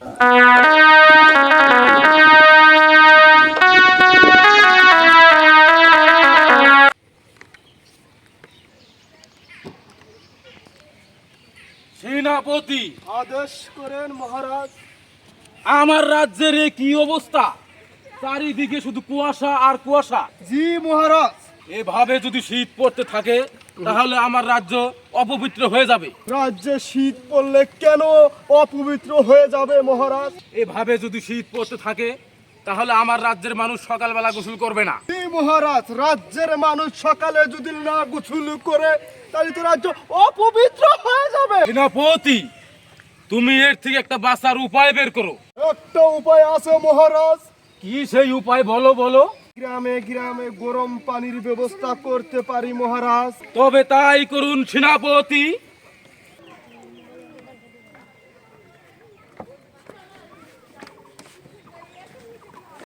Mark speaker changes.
Speaker 1: সেনাপতি
Speaker 2: আদেশ করেন মহারাজ।
Speaker 1: আমার রাজ্যের এ কি অবস্থা? চারিদিকে শুধু কুয়াশা আর কুয়াশা।
Speaker 2: জি মহারাজ।
Speaker 1: এভাবে যদি শীত পড়তে থাকে তাহলে আমার রাজ্য অপবিত্র হয়ে যাবে।
Speaker 2: রাজ্যে শীত পড়লে কেন অপবিত্র হয়ে যাবে মহারাজ?
Speaker 1: এভাবে যদি শীত পড়তে থাকে তাহলে আমার রাজ্যের মানুষ সকালবেলা গোসল করবে না।
Speaker 2: জি মহারাজ রাজ্যের মানুষ সকালে যদি না গোসল করে তাহলে তো রাজ্য অপবিত্র হয়ে যাবে।
Speaker 1: সেনাপতি তুমি এর থেকে একটা বাঁচার উপায় বের করো।
Speaker 2: একটা উপায় আছে মহারাজ।
Speaker 1: কি সেই উপায় বলো বলো।
Speaker 2: গ্রামে গ্রামে গরম পানির ব্যবস্থা করতে পারি মহারাজ।
Speaker 1: তবে তাই করুন সেনাপতি।